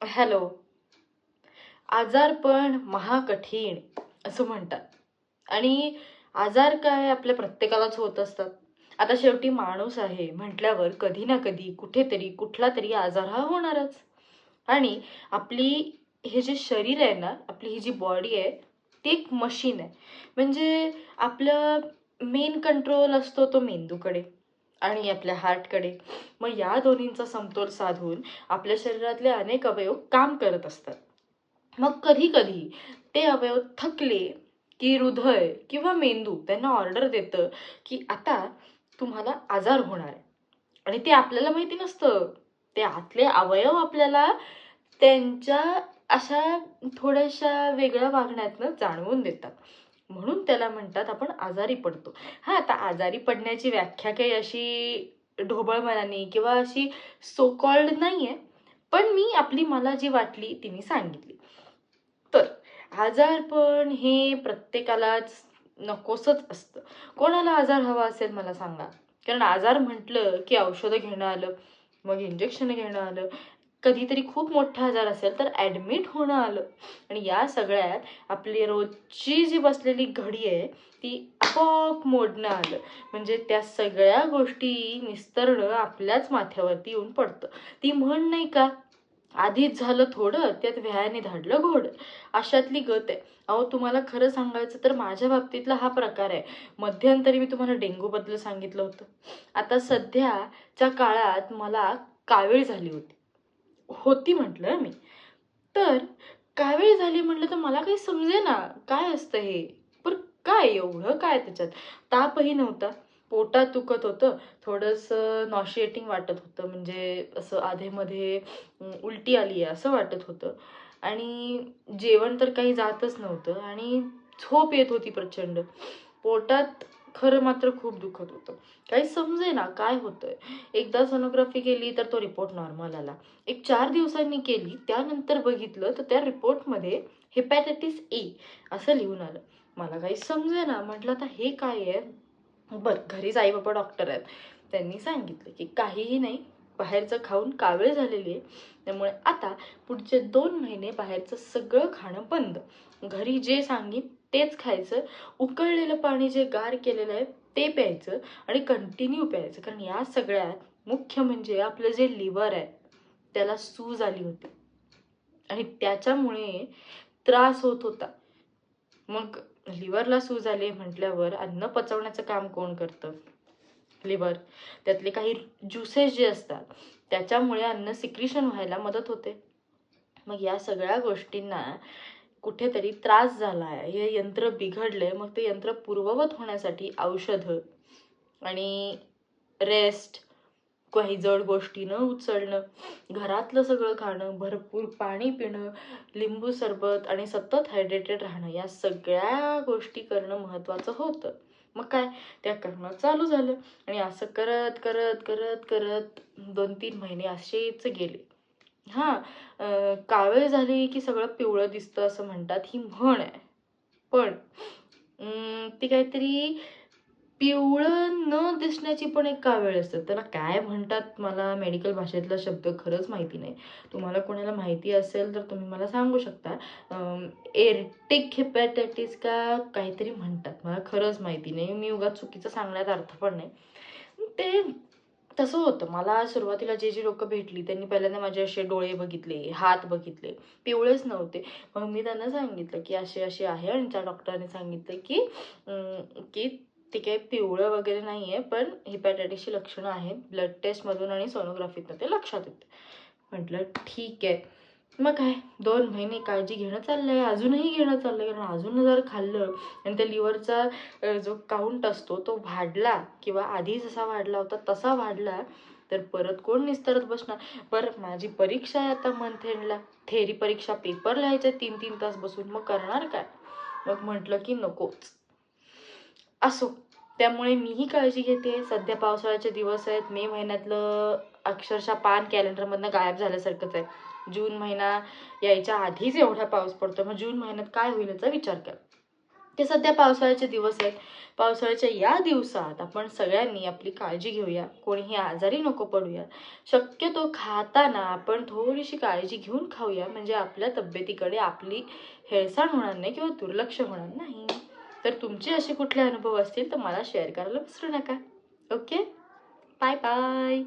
Hello. आजारपण महाकठीण असं म्हणतात. आणि आजार काय आपल्या प्रत्येकालाच होत असतात. आता शेवटी माणूस आहे म्हटल्यावर कधी ना कधी कुठेतरी कुठला तरी आजार हा होणारच. आणि आपली हे जे शरीर आहे ना आपली ही जी बॉडी आहे ती एक मशीन आहे. म्हणजे आपलं मेन कंट्रोल असतो तो मेंदूकडे. आणि आपल्या हार्टकडे मग या दोन्हींचा समतोल साधून आपल्या शरीरातले अनेक अवयव काम करत असतात. मग कधी कधी ते अवयव थकले की हृदय किंवा मेंदू त्यांना ऑर्डर देतं की आता तुम्हाला आजार होणार आहे. आणि ते आपल्याला माहिती नसतं. ते आतले अवयव आपल्याला त्यांच्या अशा थोड्याशा वेगळ्या वागण्यातनं जाणवून देतात. म्हणून त्याला म्हणतात आपण आजारी पडतो. हा आता आजारी पडण्याची व्याख्या काही अशी ढोबळमनाने किंवा अशी सोकॉल्ड नाही आहे पण मी आपली मला जी वाटली ती मी सांगितली. तर आजारपण हे प्रत्येकालाच नकोसच असतं. कोणाला आजार हवा असेल मला सांगा. कारण आजार म्हटलं की औषधं घेणं आलं मग इंजेक्शन घेणं आलं कधीतरी खूप मोठा आजार असेल तर ॲडमिट होणं आलं. आणि या सगळ्यात आपली रोजची जी बसलेली घडी आहे ती आपोआप मोडणं आलं. म्हणजे त्या सगळ्या गोष्टी निस्तरणं आपल्याच माथ्यावरती येऊन पडतं. ती म्हण नाही का आधीच झालं थोडं त्यात व्यायाने धाडलं घोड. अशातली गत आहे. अहो तुम्हाला खरं सांगायचं तर माझ्या बाबतीतला हा प्रकार आहे. मध्यंतरी मी तुम्हाला डेंग्यूबद्दल सांगितलं होतं. आता सध्याच्या काळात मला कावीळ झाली होती. होती म्हटलं मी. तर काय वेळ झाली म्हटलं तर मला काही समजे ना काय असतं हे? पण काय? एवढं काय त्याच्यात? तापही नव्हता. पोटात दुखत होतं. थोडंसं नॉशिएटिंग वाटत होतं. म्हणजे असं आधेमध्ये उलटी आली आहे असं वाटत होतं. आणि जेवण तर काही जातच नव्हतं. आणि झोप येत होती प्रचंड. पोटात खरं मात्र खूप दुखत होतं. काही समजे ना काय होतंय. एकदा सोनोग्राफी केली तर तो रिपोर्ट नॉर्मल आला. एक चार दिवसांनी केली त्यानंतर बघितलं तर त्या रिपोर्टमध्ये हेपॅटायटिस ए असं लिहून आलं. मला काही समजे ना म्हटलं आता हे काय आहे? बरं घरीच आई बाबा डॉक्टर आहेत. त्यांनी सांगितलं की काहीही नाही बाहेरचं खाऊन कावेळ झालेली आहे. त्यामुळे आता पुढचे दोन महिने बाहेरचं सगळं खाणं बंद. घरी जे सांगीन तेच खायचं. उकळलेलं पाणी जे गार केलेलं आहे ते प्यायचं आणि कंटिन्यू प्यायचं. कारण या सगळ्यात मुख्य म्हणजे आपलं जे लिव्हर आहे त्याला सूज आली होती. आणि त्याच्यामुळे त्रास होत होता. मग लिव्हरला सूज आली म्हटल्यावर अन्न पचवण्याचं काम कोण करतं? लिव्हर त्यातले काही ज्युसेस जे असतात त्याच्यामुळे अन्न सिक्रिशन व्हायला मदत होते. मग या सगळ्या गोष्टींना कुठेतरी त्रास झाला आहे हे यंत्र बिघडलंय. मग ते यंत्र पूर्ववत होण्यासाठी औषधं आणि रेस्ट काही जड गोष्टी न उचलणं घरातलं सगळं खाणं भरपूर पाणी पिणं लिंबू सरबत आणि सतत हायड्रेटेड राहणं या सगळ्या गोष्टी करणं महत्त्वाचं होतं. मग काय? त्या करणं चालू झालं. आणि असं करत करत करत करत दोन तीन महिने असेच गेले. हां अं, झाले झाली की सगळं पिवळं दिसतं असं म्हणतात ही म्हण आहे. पण ती काहीतरी पिवळं न दिसण्याची पण एक कावेळ असतं त्याला काय म्हणतात मला मेडिकल भाषेतला शब्द खरंच माहिती नाही. तुम्हाला कोणाला माहिती असेल तर तुम्ही मला सांगू शकता. एरटिक हेपॅटायटिस का काहीतरी म्हणतात. मला खरंच माहिती नाही. मी उगाच चुकीचं सांगण्यात अर्थ पण नाही. ते तसं होतं. मला सुरुवातीला जे जे लोक भेटली त्यांनी पहिल्यांदा माझे असे डोळे बघितले हात बघितले पिवळेच नव्हते. मग मी त्यांना सांगितलं की असे असे आहे आणि त्या डॉक्टरांनी सांगितलं की की ते काही पिवळं वगैरे नाही आहे पण हिपॅटायटिसची लक्षणं आहेत. ब्लड टेस्टमधून आणि सोनोग्राफीतनं ते लक्षात येतं. म्हटलं ठीक आहे. मग काय? दोन महिने काळजी घेणं चाललं आहे अजूनही घेणं चाललं आहे कारण अजून जर खाल्लं आणि त्या लिव्हरचा जो काउंट असतो तो वाढला किंवा आधी जसा वाढला होता तसा वाढला तर परत कोण निस्तरत बसणार? बरं माझी परीक्षा आहे आता मंथ एंडला थेरी परीक्षा पेपर लिहायचे तीन तीन तास बसून. मग करणार काय? मग म्हटलं की नकोच. असो. त्यामुळे मीही काळजी घेते. सध्या पावसाळ्याचे दिवस आहेत. मे महिन्यातलं अक्षरशः पान कॅलेंडरमधनं गायब झाल्यासारखंच आहे. जून महिना यायच्या आधीच एवढा पाऊस पडतो मग जून महिन्यात काय होईल याचा विचार कर. ते सध्या पावसाळ्याचे दिवस आहेत. पावसाळ्याच्या या दिवसात आपण सगळ्यांनी आपली काळजी घेऊया. कोणीही आजारी नको पडूया. शक्यतो खाताना आपण थोडीशी काळजी घेऊन खाऊया. म्हणजे आपल्या तब्येतीकडे आपली हेळसाण होणार नाही किंवा दुर्लक्ष होणार नाही. तर तुमचे असे कुठले अनुभव असतील तर मला शेअर करायला विसरू नका. ओके? Bye bye.